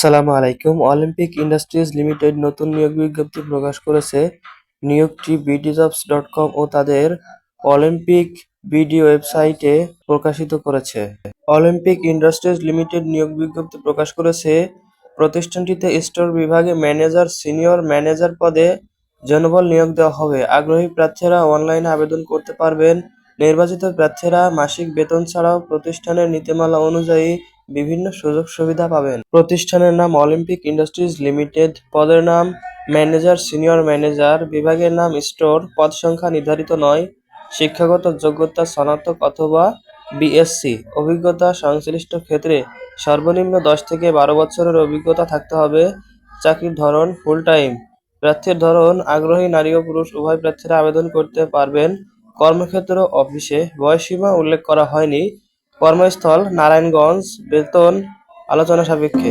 আসসালামু আলাইকুম। Olympic industries limited নতুন নিয়োগ বিজ্ঞপ্তি প্রকাশ করেছে। নিয়োগটি বিডিজবস ডট কম ও তাদের অলিম্পিক বিডি ওয়েবসাইটে প্রকাশিত করেছে। অলিম্পিক ইন্ডাস্ট্রিজ লিমিটেড নিয়োগ বিজ্ঞপ্তি প্রকাশ করেছে। প্রতিষ্ঠানটিতে স্টোর বিভাগে ম্যানেজার, সিনিয়র ম্যানেজার পদে জনবল নিয়োগ দেওয়া হবে। আগ্রহী প্রার্থীরা অনলাইনে আবেদন করতে পারবেন। নির্বাচিত প্রার্থীরা মাসিক বেতন ছাড়াও প্রতিষ্ঠানের নীতিমালা অনুযায়ী বিভিন্ন সুযোগ সুবিধা পাবেন। প্রতিষ্ঠানের নাম অলিম্পিক ইন্ডাস্ট্রিজ লিমিটেড, পদের নাম ম্যানেজার, সিনিয়র ম্যানেজার, বিভাগের নাম স্টোর, পদ সংখ্যা নির্ধারিত নয়, শিক্ষাগত যোগ্যতা স্নাতক অথবা বিএসসি। অভিজ্ঞতা সংশ্লিষ্ট ক্ষেত্রে সর্বনিম্ন দশ থেকে বারো বছরের অভিজ্ঞতা থাকতে হবে। চাকরির ধরন ফুল টাইম প্রার্থীর ধরন, আগ্রহী নারী ও পুরুষ, উভয় প্রার্থীরা আবেদন করতে পারবেন। কর্মক্ষেত্র অফিসে। বয়সীমা উল্লেখ করা হয়নি। কর্মস্থল নারায়ণগঞ্জ বেতন আলোচনা সাপেক্ষে।